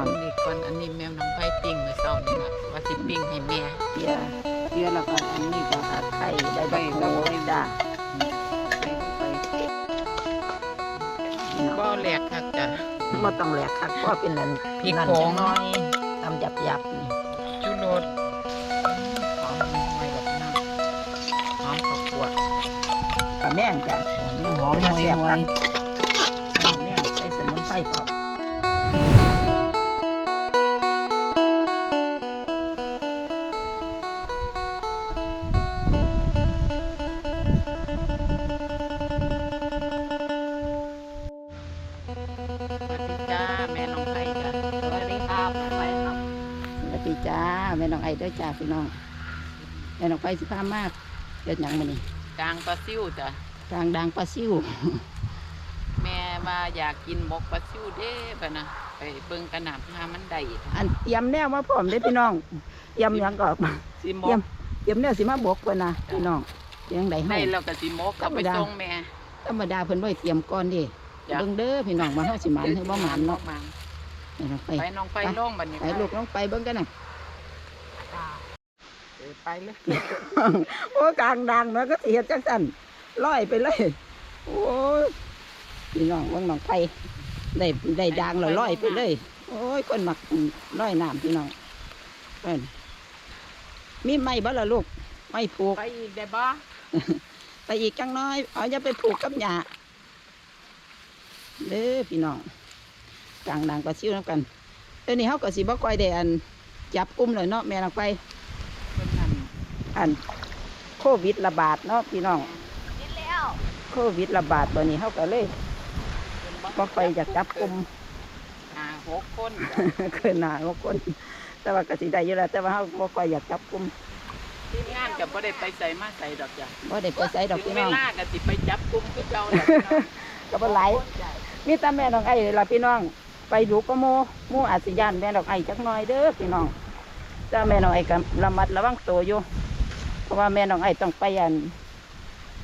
อนนี่ก่อนอันนี้แมวน้องไผ่ปิ้งมื้อเช้านี่ล่ะว่าสิปิ้งให้แม่เกียร์เกียร์แล้วก็อันนี้ก็หาไข่ได้บักโขจ้าบ่แหลกคักจ้ะบ่ต้องแหลกคักเพราะเป็นนั่นพริกนั่นผจังงน้อยตำหยับยับๆนี่ชูรสหอมหอยแบบนั้นหอมข้าวคั่วกระแม่งจ้ะหอมหวยหวย ดีจ้าแม่น้องไอเด้อจ้าพี่น้องแม่น้องไฟสิพามากเกิดหยังมื้อนี้กลางปลาซิวจ้ะกลางดังปลาซิวแม่มาอยากกินหมกปลาซิวเด้ปะนะไปเบิ่งกระหน่ำหามันได้อันเตรียมแนวมาพร้อมเด้อพี่น้องเตรียมหยังก็สิหมเตรียกมเตรียมแนวสิมาบกเพิ่นนะพี่น้องเตรียมใดให้ ได้แล้วก็สิหมกกลับไปส่งแม่ธรรมดาเพิ่นบ่ให้เตรียมก่อนเดิจ้ะเบิ่งเด้อพี่น้องว่าเฮาสิหมันหรือบ่หมันเนาะหมันแม่น้องไฟไปน้องไฟล่องบัดนี้ไปลูกน้องไปเบิ่งกันน่ะ เออไปเลย โอ้กลางดังเนาะก็สิเฮ็ดจังซั่นลอยไปเลย โอ้ยพี่น้องเบิ่งน้องไปได้ได้ดังแล้วลอยไปเลย โอ้ยคนมักลอยน้ำพี่น้องเพิ่นมีไม้บ่ล่ะลูกไม้ผูกไปอีกได้บ่ไปอีกจังน้อยเอาอย่าไปผูกกับหญ้าเด้อพี่น้องกลางดังก็ชิวน้ำกันเดี๋ยวนี้เขาก็สิบ่ค่อยได้อันจับกลุ่มเลยเนาะแม่นางไปเพิ่นนั่น อันโควิดระบาดเนาะพี่น้องโควิดระบาดตัวนี้เขาก็เลยเพิ่นบ่ค่อยอยากจับกลุ่มห้าหกคนเกินหนาของคน แต่ว่าก็สิได้อยู่แล้วแต่ว่าเขาบ่ค่อยอยากจับกลุ่มทีมงานก็บ่ได้ไปใส่มาใส่ดอกจ้ะบ่ได้ไปใส่ดอกถึงพี่เวน้อง ลาก็สิไปจับกลุ่มคือเก่าแหละพี่น้องก็บ่หลาย มีแต่แม่น้องไอ้นี่ล่ะพี่น้อง ไปดูก็โมโมอาจสิยานแม่น้องไอ้จักหน่อยเด้อพี่น้องแต่แม่น้องไอ้ก็ระมัดระวังตัวอยู่เพ ราะว่าแม่น้องไอ้ต้องไปอัน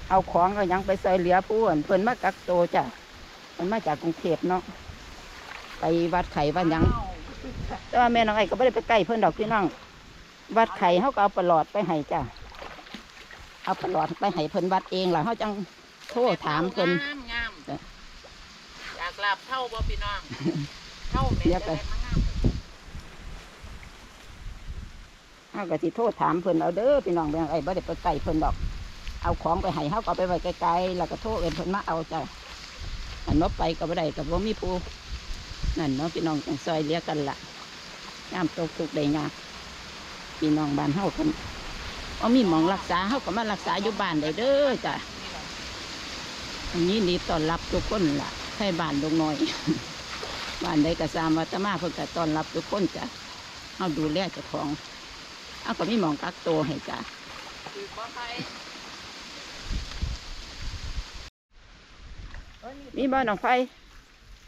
เอาของก็ยังไปใส่เหลือผู้อื่นเพิ่นมากักตัวจ้ะเพิ่นมาจากกรุงเทพเนาะไปวัดไข่วัดหยัง แต่ว่าแม่น้องไอ้ก็ไม่ได้ไปใกล้เพิ่นดอกพี่น้อง วัดไข่เขาก็เอาปลอดไปให้จ้ะ เอาปลอดไปให้เพิ่นวัดเองล่ะเขาจังโทรถามเพิ่น งามงามอยากลาบเท่าบ่พี่น้อง เท่าแม่เดี๋ยวจะไป ได้มางาม เขาก็สิโทษถามเพิ่นเอาเด้อพี่น้องแม่น้องไอ้บ่ได้ไปใกล้เพิ่นดอก เอาของไปให้เขาก็ไปไว้ไกลๆแล้วก็โทรเอิ้นเพิ่นมาเอาจ้ะอันว่าไปก็บ่ได้ก็บ่มีผู้นั่นเนาะพี่น้องจังซอยเลี้ยกันล่ะยามตกทุกได้ยากพี่น้องบ้านเฮาเพิ่นเอามีหมองรักษาเฮาก็มารักษาอยู่บ้านได้เด้อจ้ะอันนี้นี่ตอนรับทุกคนล่ะใช่บ้านดงน้อยบ้านใดก็สามวัตมาเพิ่นก็ตอนรับทุกคนจ้ะเอาดูแลเจ้าของ เอาก็มีหมองกักตัวให้จ้ะคือบ่ไปมีบ้านหนองไฟ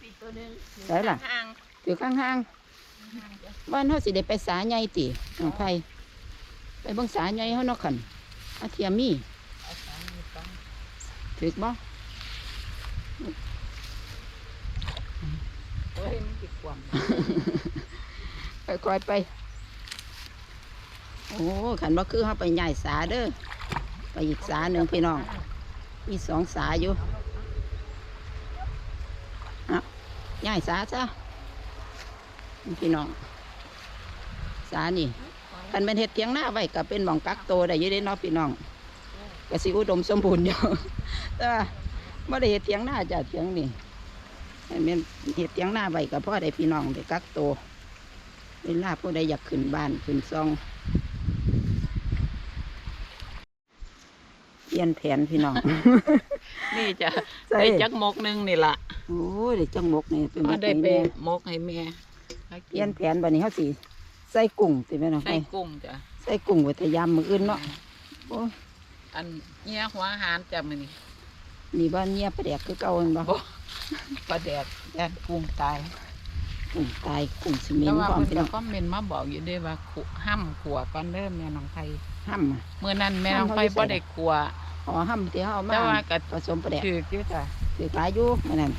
ปีตัวหนึงได้ล่ะห่างถือข้างๆบ้านเฮาสิได้ไปสาใหญ่ติหนองไฟไปเบิ่งสาใหญ่เฮาเนาะคันอาเทียมมีๆเอาสามมือต้องถือบ่โอ้ยมันติดความค่อยๆไป โอ้ขันบ่คือเฮาไปใหญ่สาเด้อไปอีกสาหนึ่งพี่น้องมีสองสาอยู่เอาย่ายสาซะนี่พี่น้อง สานี่คันเป็นเห็ดเทียงหน้าไว้ก็เป็นหมองกักโตได้ยี่ได้เนาะพี่น้องก็สิอุดมสมบูรณ์อยู่แต่ไม่ได้เห็ดเทียงหน้าจ้ะเทียงนี่ให้แมันเห็ดเทียงหน้าไว้ก็พ่อได้พี่น้องได้กักโตเวลาผู้ใดอยากขึ้นบ้านขึ้นซอง เป ลี่ยนแผนพี่น้อง นี่จะใส่ได้จักหมกหนึงนี่ล่ะโอ้ยได้จังหมกนี่เป็นก็มาได้ได้ไปแม่หมกให้แม่ให้เปกิลี่ยนแผนบัดนี้เขาสิใส่กุ้งสิแม่น้องใส่ไฟกุ้งจ้ะใส่กุ้งไว้ทยามมืออื่นเนาะโอ้ยอันเนี้ยหัวอาหารจ้ะมื้อนี้นี่บ้านเงียบประเดกคือเก่าแม่นบ่บ่ปลาแดกย่านกุ้งตายกุ้งตายกุ้งสิเหม็แต่นว่าพร้อมเพิ่นพี่น้ก็องคอมเมนต์มาบอกอยู่เด้วยว่าขุห้ำขัวก่อนเด้อแม่น้องไทยห้ำอะเมื่อนั้นแม่น้องไทยห้ำเขาอยู่ไสบ่ได้ขัว อ๋อห้ำที่เขาเอามาแต่ว่าก็ ผสมประเดกถือกอยู่จ้ะถือขายอยู่มื้อนั้น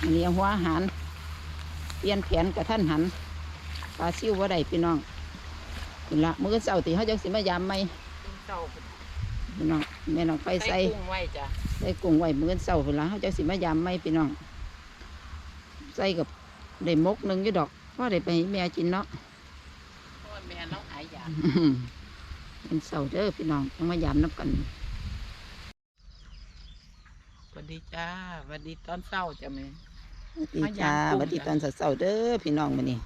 อันนี้เอาหัวอาหารลี่ยนแผนกับท่านหันปลาซิวว่าใดพี่น้องนี่ละมื้อเช้าตีเขาจังสิมายามไหมกุ้งเจ้าพี่น้องแม่น้องไปใส่ กุ้งไว้จ้ะใส่กุ้งไว้มื้อเช้าเวลาเขาจังสิมายามไหมพี่น้อง ใส่กับได้มกหนึ่งอยู่ดอกพ่อได้ไปให้แม่กินเนาะ เพราะว่าแม่น้องหายอยาก เป็นเสาเด้อพี่น้องต้องมายามนับกันสวัสดีจ้าสวัสดีตอนเช้าจ้ะแม่สวัสดีมายาจ้ามกุ้งสวัสดีตอนเสาๆเด้อพี่น้องมื้อนี้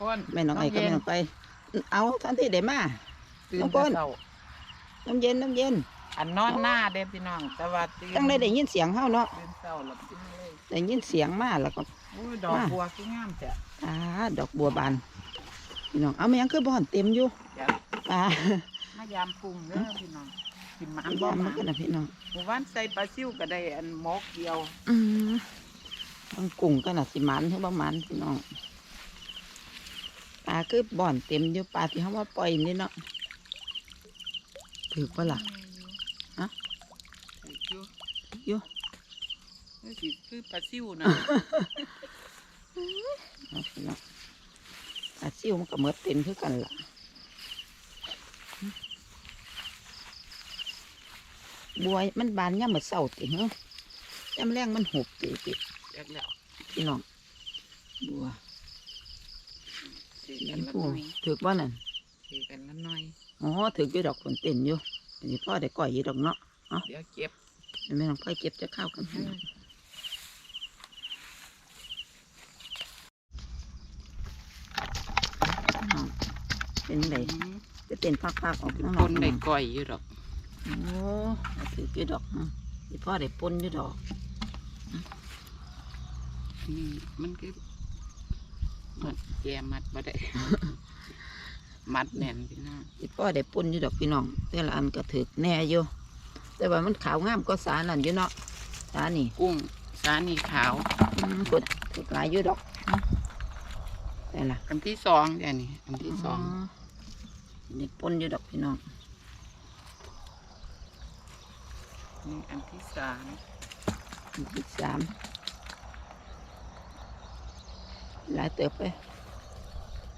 ก้นแม่น้องไอ้ก็แม่น้องไป เอาทันทีได้มาตื่นน้องก้แต่นเช้าน้ำเย็นน้ำเย็นอันนอนหน้าเด้อพี่น้องแต่ว่าตื่นตั้งได้ได้ยินเสียงเฮาเนาะตื่นเช้าหลับตื่นเลยได้ยินเสียงมาแล้วก็โอ้ยดอกมาบัวคืองามจ้ะอ่าดอกบัวบานพี่น้องเอามายังคือบ่อนเต็มอยู่จ้ะอ่ามายามกุ้งเด้อพี่น้องกินหมันบ่ยามหมัมานกันนะพี่น้องหมู่บ้านใส่ปลาซิวก็ได้อันหมกเดียวอืมมันกุ้งกันน่ะสิหมันหรือบ่หมันพี่น้องปลาคือบ่อนเต็มอยู่ปลาที่เฮามาปล่อยนี่เนาะถือปะล่ะ ฮะอยู่อยู่นี่สิคือปลาซิวนะเอาพี่น้องปลาซิวมันก็หมดเต็มคือกันล่ะ บัวมันบานย่ำมาเศร้าติเหรอย่ำแรงมันหุบติติแยกแล้วพี่น้องบัวสีสีกันละผู้หน่อยถือว่านั่นสีกันละหน่อยอ๋อถืออยู่ดอกผลเต้นอยู่อันนี้พ่อได้ก่อยอยู่ดอกเนาะเดี๋ยวเก็บเห็นไหม่ต้องค่อยเก็บจะเข้ากันพี่น้องพี่น้องเป็นไงจะเต้นพักๆออกข้างนคอกนพี่ได้น้องก่อยอยู่หรอก โอ้ถืออยู่ดอกอืมนี่พ่อได้ปนอยู่ดอกนี่มันคือมัดแกมัดบ่ได้มัดแน่นพี่น้องนี่พ่อได้ปนอยู่ดอกพี่น้องแต่ละอันก็ถือแน่อยู่แต่ว่ามันขาวงามก็สานั่นอยู่เนาะสานี่กุ้งสานีขาวอืมพุ่นถือหลายอยู่ดอกอืมแต่ละอันที่สองเดี๋ยวนี้อันที่สองนี่ปนอยู่ดอกพี่น้อง นี่อันที่สามอันที่สามหลายเติบไป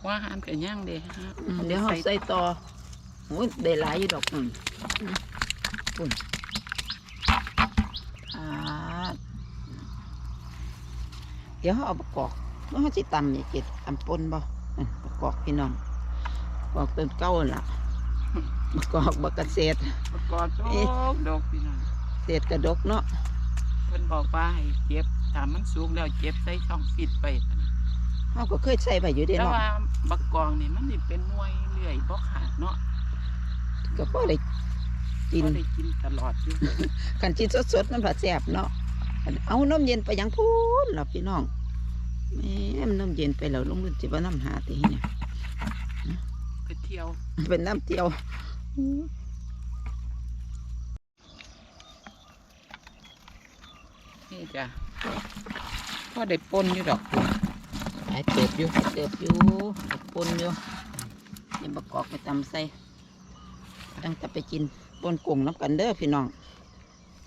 ว่าหานกับย่างเด้ฮะอืมเดี๋ยวเราใส่ต่อโอ้ยได้หลายอยู่ดอกอืมอืมปุ่นอ่าเดี๋ยวเขาเอาประกอบเมื่อเขาสิตำนี่เก็ดตำปนบ่อืมประกอบพี่น้องประกอบต้นเก้าหั่นล่ะประกอบบักเกษตรประกอบดเอ๊ะอกดอกพี่น้อง เศษกระดกเนาะเพิ่นบอกว่าให้เก็บถ้ามันสูงแล้วเก็บใส่ช่องฟิตไปนะเขาก็เคยใส่ไปอยู่เด้แต่เนาะว่าบักกองนี่มันนี่เป็นหน่วยเลื่อยบ่ขาดเนาะก็พอได้กินก็ได้กินตลอดอยู่ กันกินสดๆมันผัดแสบเนาะเอาน้ำเย็นไปยังพูนหลับพี่น้องแม่มน้ำเย็นไปแล้วลงมือจิบน้ำหาตีเนี่ย ไปเที่ยว เป็นน้ำเที่ยว นี่จ้ะก็ได้ปนอยู่ดอกหลายเติบอยู่เติบอยู่ปนอยู่นี่ประกอบไปตำใส่ตั้งแต่ไปกินปนกุ้งน้ำกันเด้อพี่น้อง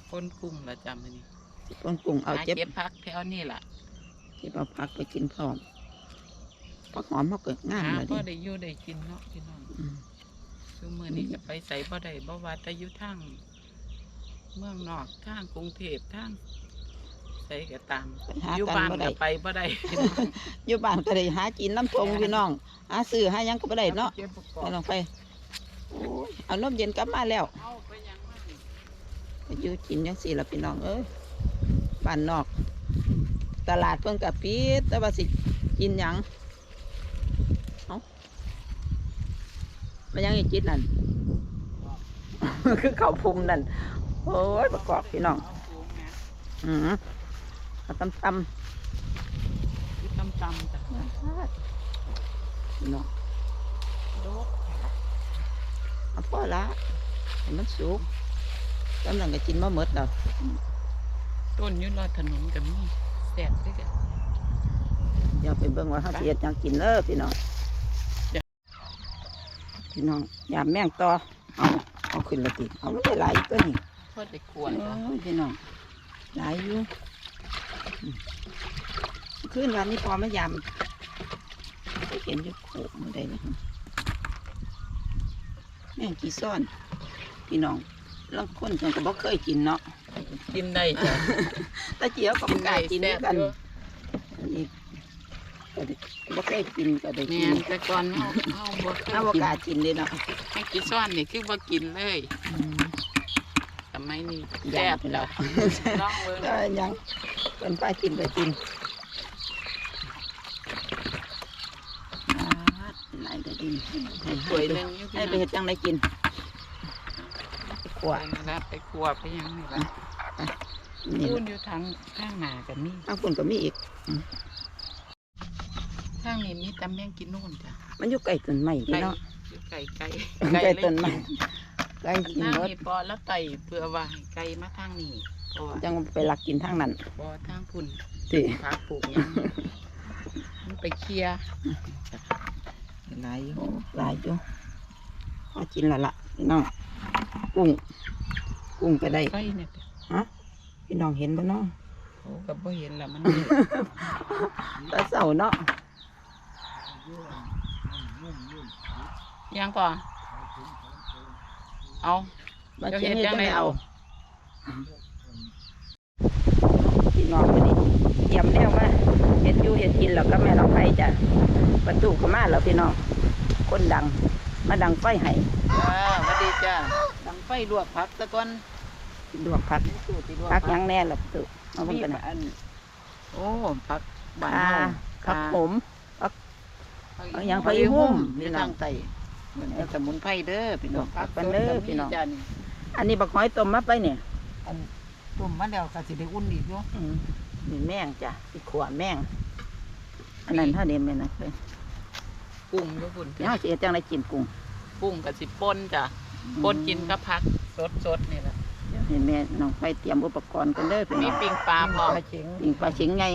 ปนกุ้งละจ้ะมื้อนี้ปนกุ้งเอาหาเจ็บเก็บพักแถวนี่ล่ะเจ็บเอาผักไปกินพร้อมผักหอมเขาเกิดงามหาเลยพอดิได้อยู่ได้กินเนาะพี่น้องอืมคือมื้อนี้ก็ไปใส่บ่ได้บ่ว่าแต่อยู่ทางเมืองนอกทางกรุงเทพทาง ใส่ก็ตามไปหาอยู่กันบ้านบ่ได้ ก็ไปบ่ได้พี่น้องอยู่บ้านก็ได้หากินน้ำทงพี่น้องหาซื้อหาหยังก็บ่ได้เนาะก็บประกอบไปลงไปโอ้ยเอานมเย็นกลับมาแล้ว เอาไปยังมานี่ก็อยู่กินยังสี่ละพี่น้องเอ้ยบ้านนอก ตลาดเพิ่งกับปิดแต่ว่าสิกินหยังเอามายังอีกจิตนั่น คือเขาวพุมนั่นโอ้ยประกอบพี่น้อง เอาสูงนะอืม เอาตำตคือตำๆจ้ะำพี่น้องโดกเอาพอละให้มันสุกกำลังก็กินมาหมดแล้วต้นอยืนรอดถนนกับมีแสบด้วยกันเดี๋ยวไปเบิ่งว่าเขาสิเฮ็ดหยังกินเด้อพี่น้องจ้ะพี่น้องยามแมงต่อเอาเอาขึ้นละติเอาไม่ได้หลายอีกตัวนี้พอได้ควรจ้ะโอ้ยพี่น้องหลายอยู่อืม ขึ้นวันนี้พอมายามไปเห็นอยู่โขกมันได้นะแม่งกี่ซ่อน พี่น้องลางคนเพิ่นก็บ่เคยกินเนาะกินได้จ้ะตาเจียวก็บ่กล้ากินด้วยกันแซ่บอยู่อันนี้ก็ได้บ่เคยกินก็ได้แม่กินนแต่ก่อนเฮาเฮาบ่เคยถ้าบ่กินกล้ากินเลยเนาะ ให้กินซ้อนนี่คือบ่กินเลยสมัยนี้แซ่บไปแล้วลองเบิ่ง ก็ยัง เป็นป้ากินไปกินอ่าหลายก็ดีให้สวยหนึงอยู่ให้ไปเฮ็ดจังได้กินไปขวไปนั่นล่ะไปครัวไปหยังนี่ล่ะนี่พูนอยู่ทางข้างหน้าก็มีทางคนก็มีอีกทางนี้มีตำแมงกินนู่นจ้ะมันอยู่ใกล้ต้นไม้พี่ไก่เนาะอยู่ไก่ไก่ใกล้ต้นไม้ใกล้กินทางรถนี้ปอแล้วไต่เพื่อว่าให้ไก่มาทางนี้เพราะว่า จังไปหลักกินทางนั้นปอทางพุ่นสิพาปลูกหยังมันไปเคลียร์หลายอยู่โอ้หลายอยู่พอกินและละพี่น้องกุ้ง กุ้งก็ได้ไก่เนี่ยฮะพี่น้องเห็นบ่เนาะโอ้ก็บ่เห็นละมันตาเสาเนาะยังปอเอามาเดี๋ยวเช็ดเฮ็ดจังจังได๋ไดเอาเอาพี่ น้องมาดิเตรียมแนวมาเห็ดอยู่เห็ดกินแล้วก็แม่น้องไผ่จ้ะประตูเข้ามาแล้วพี่น้องคนดังมาดังไฟให้จ้าสวัสดีจ้าดังไฟลวกผักตะก่อนลวกผักสูตรที่ลวกผักหยังแน่ล่ะประตูเอามีเบิ่งกันนะอันโอ้ผักบ้านอ่าเฮาผักขมเอาหยังผักไปหุ้มมีพี่น้องทางไตเอาสมุนไพรเด้อพี่น้องผักกันเด้อพี่น้องจ้าอันนี้บักหอยต้มมาไปเนี่ยอัน ต้มมาแล้วก็สิได้อุ่นอีกอยู่อืมนี่แมงจ้ะสิขวแมงอันนั้นเท่านี้แม่นะเพิ่นกุ้งอยู่พุ่นเดี๋ยวเราสิเฮ็ดจังไดกินกุ้งกุ้งกับสิป่นจ้ะป่นกินกับผักสดๆนี่แหละเดี๋ยวให้แม่น้องไปเตรียมอุปกรณ์กันเด้อพี่มีน้องปิ้งปลาพร้อมปิ่งปลาเชิงไง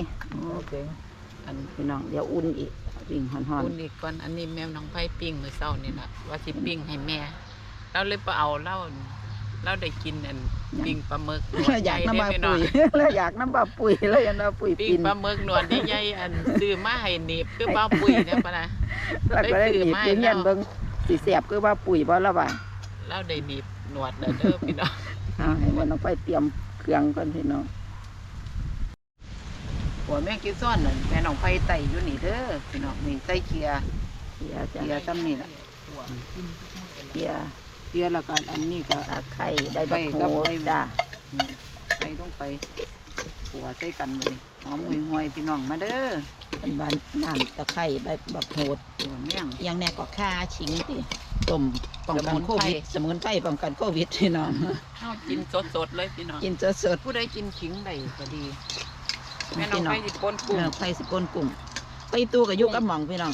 อันพี่น้องเดี๋ยวอุ่นอีกปิ่งห่อนอุ่นอีกก่อนอันนี้แม่น้องไผ่ปิ้งมื้อเช้านี่ล่ะว่าสิปิ้งให้แม่เราเลยบ่เอาเรา เราได้กินอันปิ้งปลาหมึกหนวดๆใหอยาญ่กน้ำเด้ปลาพี่น้ปุ๋องยแล้วอยากน้ำปลาปุ๋ยแล้วอยากน้ำปุ๋ยปิ้งปินปลาหมึกหนวดใหญ่ๆอันซื้อมาให้หนีบคือปลาปุ้ยเนี่ยปะนะ แล้วก็ได้หนีบได้เพีซื้ยองมาเงี้ยนแล้วเบิ่งสีแสบคือว่าปุ๋ยบ่ละว่าเราได้หนีบหนวดแล้วเด้อพี่น้องเอาให้แม่น้องไปเตรียมเครื่องก่อนพี่น้องหัวแม่กินซ่อนน่ะแม่น้องไผ่ไต่อยู่นี่เด้อพี่น้องนี่ใส่เคียเกียจ้ะเคียซ้ำนี่ล่ะเกีย เคียแล้วก็อันนี้ก็ ตาไข่ใบบักไข่โหกับดใบจ้ะใส่ลงไปหัวใส่กันเลยหอมห่วยๆพี่น้องมาเด้อเป็นบานน้ำตะไคร้ใบบักโหดหัวแม่งอยังแน่ก็ค่าชิงติต้มป้องกันสมุนโคไพรวิดสมุนไพรป้องกันโควิดพี่น้องเฮากินสดๆเลยพี่น้องกินสดผู้ใดกินขิงได้ก็ดีๆแม่น้องพี่น้องไผ่สิป่นกุ้งแม่น้องไผ่สิปนกุ้งไปตัวกับยุกับหม่องพี่น้อง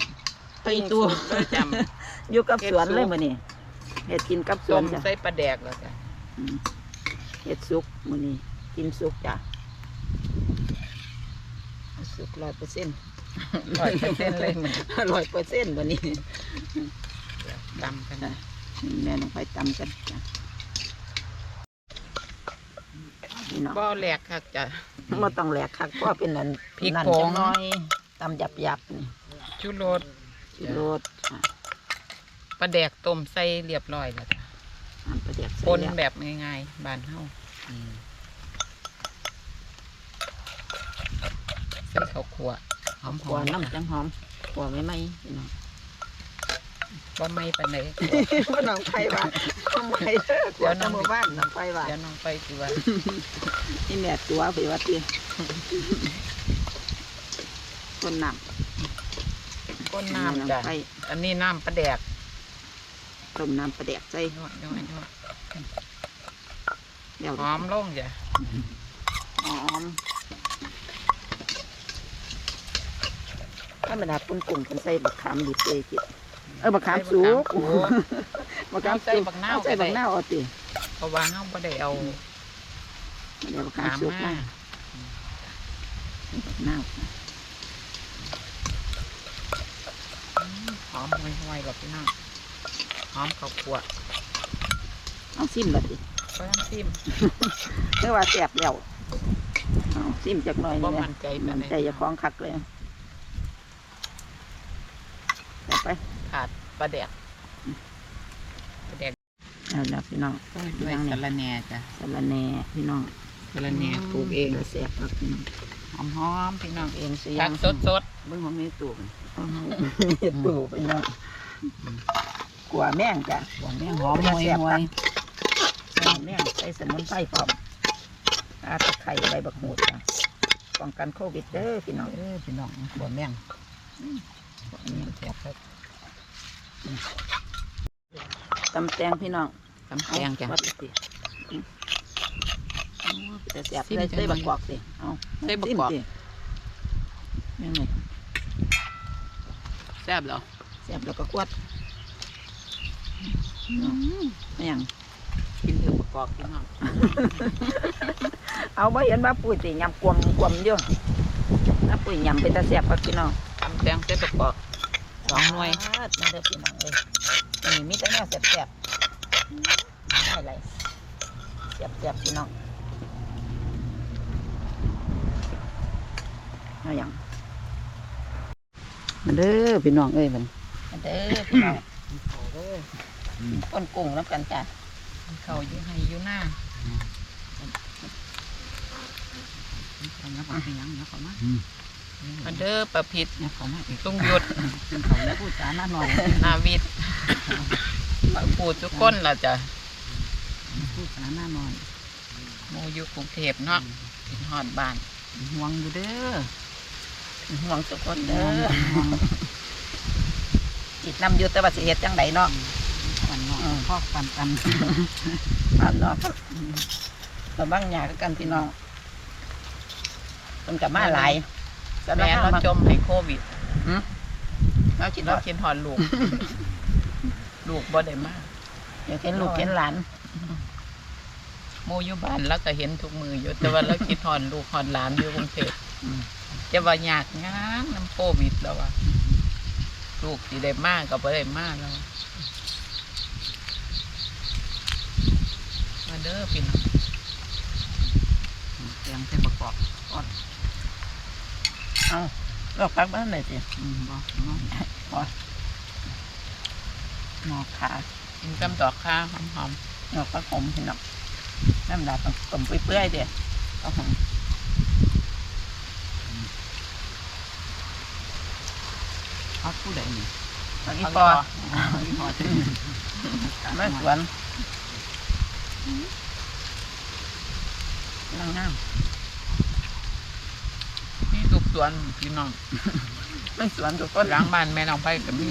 ไปตัวเด้อจำอยู่กับเฮ็ดสวนซุปเลยมื้อนี้ เฮ็ดกินกับสวต้นมจ้ะใส่ปลาแดกแล้วจ้ะอืมเฮ็ดสุกมื้อนี้กินสุกจ้ะสุกร้อยเปอร์เซ็นต์ร้อยเปอร์เซ็นต์เลยมันร้อยเปอร์เซ็นต์วันนี้ ตำกันแม่น้องไปตำกันจ้ะพี่น้องบ่แหลกคักจ้ะ บ่ต้องแหลกคักเพราะว่าเป็นนั่นพริกนั่นผง จังน้อยตำหยับๆนี่ชูรส ชิโรสอะ ปลาแดกต้มใส่เรียบร้อยแล้วจ้ะน้ำปลาแดกใส่ปนแล้วแบบง่ายๆบ้านเฮาใส่ข้าวคั่วหอมขัวน้ำจังหอมขัวไม่ไหมพี่น้องๆบ่ไม่ปานใดว่าน้องไปว่าทำไมเด้อขัวน้ำหมู่บ้านน้องไปว่าเดี๋ยวน้องไปสิว่านี่แม่ตัวไปว่าตีต้นน้ำก้นแม่น้ำจ้ะไปอันนี้น้ำปลาแดก ต้มน้ำปลาแดกใส่ยั่วยั่วยั่วเดี๋ยวหอมลงจ้ะหอมถ้ามันดาปุ่นกุ้งกันใส่บักขามดิบเลยจิเออบักขามสุกโอ้บักขามใส่บักนาวใส่บักนาวเอาติเพราะว่าเฮาบ่ได้เอาเดี๋ยวบักขามขามสุกมานะบักนาวหอมห่วยๆกับพี่น้อง หอมข้าวคั่วเอาซิมบัดดิก็น้ำจิ้มเรียกว่าแสบแล้วเอาซิมจักหน่อยบ่นี่แหละมั่นใจปามันนใดใจจะคล้องคักเลยไปขาดปลาแดกปลาแดกเอาละพี่น้องด้วยสะระแหน่จ้ะสะระแหน่พี่น้องสะระแหน่ปลูกเองแซ่บครับพี่น้องหอมๆพี่น้องเองสิผักสดสดเบิ่งมันมีตู้กันเฮ็ดตู้พี่น้อง กลัวแม่งจ้ะหวานแม่งหอมมวยมวยกลัวแม่งใส่สมุนไพรพร้อมอาตะไคร้ใบบักหูดจ้ะป้องกันโควิดเด้อพี่น้องเออพี่น้องหวานแม่งหวานแม่งแซ่บครับตำแตงพี่น้องตำแตงจ้ะวัดสิเอาแต่แซ่บซิมเลยจังใส่บักเลยกอกสิเอาใส่บักกอกซิมสิแม่งไงแซ่บเหรอแซ่บแล้วก็กวด แม่งกินเถอะประกอบพี่น้องเอาบ่เห็นว่าปุ๋ยสิยำกวมกวมอยู่ถ้าปุ๋ยยำเป็นตาแซ่บครับพี่น้องตำแตงใส่ประกอบสองหน่วยมาเด้อพี่น้องเลยอันนี้มีแต่แนวแซ่บๆได้ไรแซ่บๆพี่น้องเอาอย่างมาเด้อพี่น้องเอ้ยมันมาเด้อพี่น้อง ก้นกุ้งน้ำกันจ้ะเขาอยู่ให้อยู่หน้าเอาเนาะเอาไปยังเนาะเขามามาเด้อประพิษเนี่ยเขามาอีกลุงหยุดเป็นเขาแล้วพูดจาหน้าหน่อยนาวิทย์พูดทุกคนล่ะจ้ะพูดจาหน้าหน่อยหมูอยู่กรุงเทพเนาะกินฮอดบ้านห่วงอยู่เด้อห่วงทุกคนเด้อจิตนำอยู่แต่ว่าสิเฮ็ดจังไดเนาะปันเนาะ พ่อปันกันอ่านเนาะระวังหยาคือกันพี่น้องคนกับมาหลายสำหรับแม่เราเราจมให้โควิดเราคิดเราว่ากินฮอดลูก ลูกบ่ได้มาเดี๋ยวเห็นลูกเห็นหลานหมูอยู่บ้านแล้วก็เห็นทุกมืออยู่แต่ว่าเราคิดฮอดลูกฮอดหลานอยู่กรุงเทพจะว่ายากงานน้ำโควิดแล้วว่าลูกสิได้มากก็บ่ได้มากแล้วมา เด้อพี่น้องเตรียมใส่ประกอบก่อนเอาลอกพักบ้านไหน่อยสิอืมบ่พอหมอกขากินกับดอกข้าหอมหมอพักผมพี่น้องน้ำดาบต้มเปื่อยๆเดี๋ยวเอาหอมพักผู้ใดนี่เอาอีปอพักปออีพอไมาสวน นั่งน้มีทุกสวนพี่น้องำไม่สวนทุกคนล้างบ้านแม่น้องไปกับมี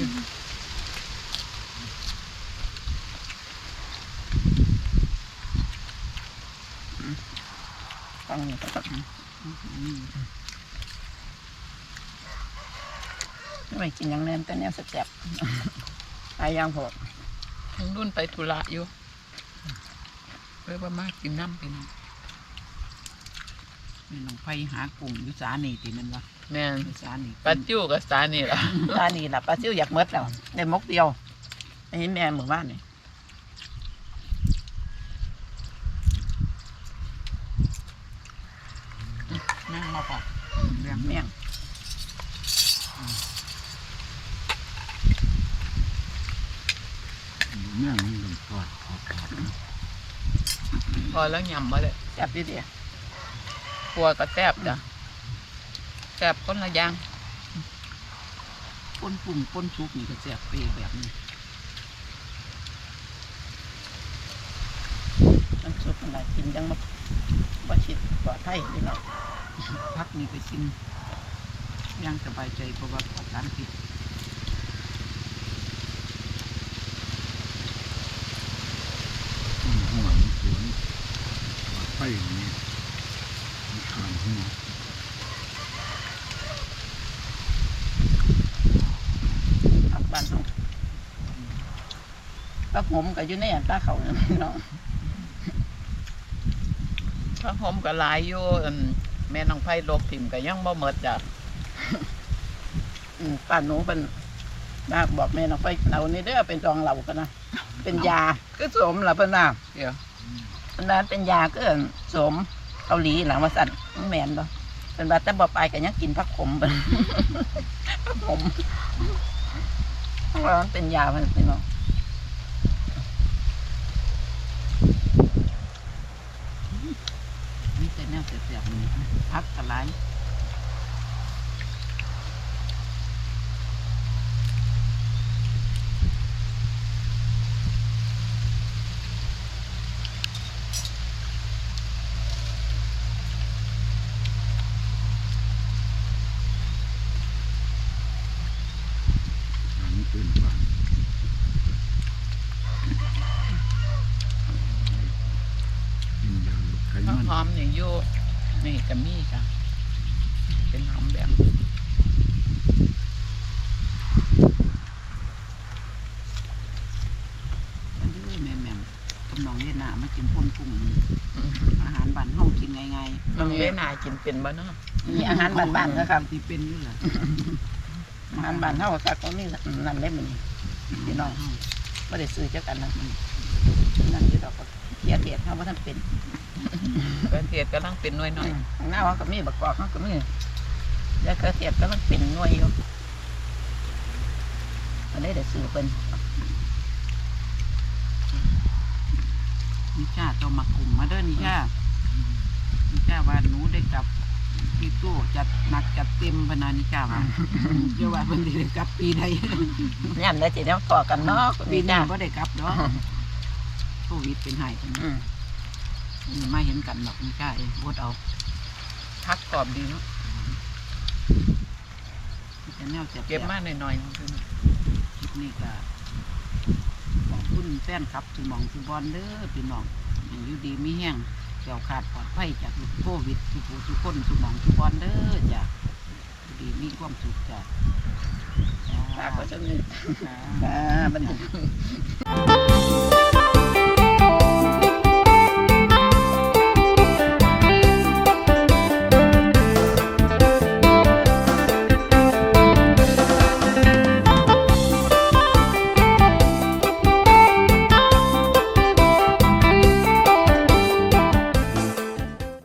ฟังนี่ก็ต้องไม่กินอย่างแน่นแต่เนี้ยแซ่บๆหายางพอทั้งรุ่นไปธุระอยู่ เพื่อว่ามากินน้ำพี่น้องแม่น้องไผหากุ้งอยู่สานี่ติแมันวะแม่นอยู่สานี่ปลาจิ้วกับสานี่ล่ะ ตานี่ล่ะปลาซิวอยากหมดแล้วได้มกเดียวอันนี้แม่หมู่บ้านนี่ นั่งมาปอกเรื่อง แม่ง แม่นี่ต้องทอดทอดทอด พ อแล้วยำมาเลยแซ่บดีเดียครัวก็แซ่บจ้ะแซ่บคนละอย่างปนปุ่งปนซุปนี่ก็แซ่บไปแบบนี้น้ำซุปอะไรกินจังมาบ่ชิดปลอดภัยพี่น้องพักนี่ไปกินอยังสบายใจเพราะว่าปลอดสารพิษ หัวสวน ไฟนี้ขามหัวผักบ้านเฮาปลาหอมก็อยู่ในอันปลาเขานั่นพี่น้องพระหอมก็หลายอยู่อั่นแม่น้องไผ่ลบถิ่มก็ยังบ่หมดจ้ะอืมป้าหนูเป็นมาบอกแม่น้องไปเรานี่เด้อเป็นจองเหล่ากันนะเป็นยาคือสมล่ะเพิ่นน่ะเดี๋ยว เพิ่นว่าเป็นยาคือสมเกาหลีหลังว่าสั่นมันแม่นบ่เป็นว่าแต่บ่ไปก็ยังกินผักขมเป็นผักขมว่ามันเป็นยาเป็นพี่น้องมีแต่แนวเสียบๆนี่พักกะไร หางตื่นบ้านกินยาลดไขมัน หอมนี่อยู่ นี่ก็มีจ้ะเป็นหอมแบบอันนี้แม่แม่กำนองเล่นหนามากินพ่นกุ้งอืมอาหารบ้านห้องกินง่ายน้องเล่นายกินเป็นบ่เนาะมีอาหารๆบ้านๆนะครับที่เป็นนี่แหละอาหารบ้านเฮาก็ก็มีนั่นได้มื้อนี้พี่น้องบ่ได้ซื้อจักกันนะ นั่นอยู่ดอกเทียเทียดเฮาบ่ทันเป็นประเทศกำลังเป็นหน้อยหน่อยข้างหน้าเขาก็มีบักกอกเขาก็มีแล้วก็เทียบก็มันเป็นหน่วยอยู่อันนี้ได้ซื้อเป็นนิชาต้องมากลุ่มมาเด้อนิชานิชาว่าหนูได้กลับพี่ตู้จัดหนักจัดเต็มพนานิชาว่าเดี๋ยวว่าเพิ่นสิได้กลับปีใดย่ำได้สิแล้วต่อกันเนาะปีปีหหน้าน้าบ่ได้กลับดอก โควิดเป็นไห้เพิ่นอืมนี่มาเห็นกันดอกนิชาเองอดเอาพักกรอบดีเนาะแต่แนวเจ็บเก็บมาหน่อยๆเนาะคลิปนี้ก็ขอบคุณแฟนครับทุกหมองทุกบอลเด้อพี่น้องอย่างอยู่ดีมีแห้งเกี่ยวขาดปลอดภัยจากโควิดทุกผู้ทุกคนทุกหมองทุกบอลเด้อจ้ะอยู่ดีมีความสุขจ้ะตาก็จะมีจ้าอ่าบัดน